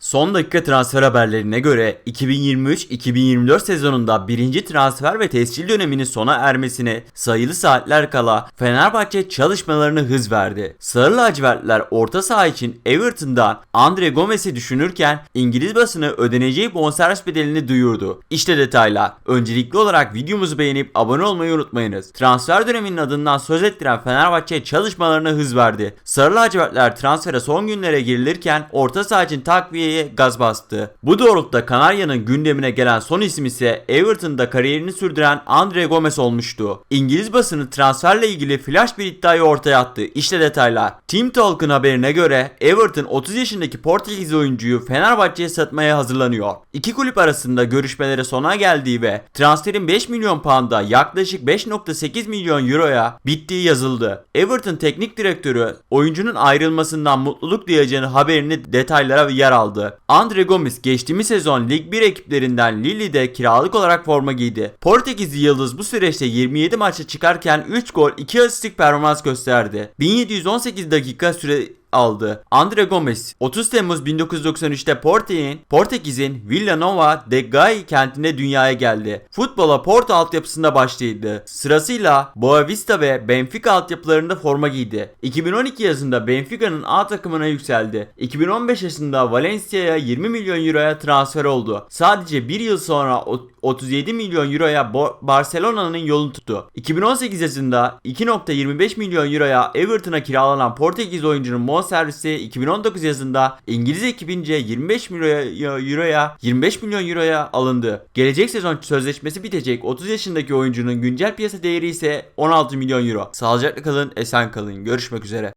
Son dakika transfer haberlerine göre 2023-2024 sezonunda birinci transfer ve tescil döneminin sona ermesine sayılı saatler kala Fenerbahçe çalışmalarını hız verdi. Sarı lacivertler orta saha için Everton'dan Andre Gomez'i düşünürken İngiliz basını ödeneceği bonservis bedelini duyurdu. İşte detaylar. Öncelikli olarak videomuzu beğenip abone olmayı unutmayınız. Transfer döneminin adından söz ettiren Fenerbahçe çalışmalarına hız verdi. Sarı lacivertler transfere son günlere girilirken orta saha için takviyeye gaz bastı. Bu doğrultuda Kanarya'nın gündemine gelen son isim ise Everton'da kariyerini sürdüren Andre Gomez olmuştu. İngiliz basını transferle ilgili flash bir iddiayı ortaya attı. İşte detaylar. Team Talk'ın haberine göre Everton 30 yaşındaki Portekiz oyuncuyu Fenerbahçe'ye satmaya hazırlanıyor. İki kulüp arasında görüşmelere sona geldiği ve transferin 5 milyon pound'a yaklaşık 5.8 milyon euroya bittiği yazıldı. Everton teknik direktörü oyuncunun ayrılmasından mutluluk duyacağını haberini detaylara yer aldı. Andre Gomes geçtiğimiz sezon Lig 1 ekiplerinden Lille'de kiralık olarak forma giydi. Portekizli Yıldız bu süreçte 27 maça çıkarken 3 gol 2 asistlik performans gösterdi. 1718 dakika süre aldı. Andre Gomes 30 Temmuz 1993'te Porte'in, Portekiz'in Villanova de Gaia kentinde dünyaya geldi. Futbola Porto altyapısında başladı. Sırasıyla Boavista ve Benfica altyapılarında forma giydi. 2012 yazında Benfica'nın A takımına yükseldi. 2015 yaşında Valencia'ya 20 milyon euroya transfer oldu. Sadece bir yıl sonra o- 37 milyon euroya Barcelona'nın yolunu tuttu. 2018 yazında 2.25 milyon euroya Everton'a kiralanan Portekiz oyuncunun bonservisi 2019 yazında İngiliz ekibince 25 milyon euroya 25 milyon euroya alındı. Gelecek sezon sözleşmesi bitecek 30 yaşındaki oyuncunun güncel piyasa değeri ise 16 milyon euro. Sağlıcakla kalın, esen kalın. Görüşmek üzere.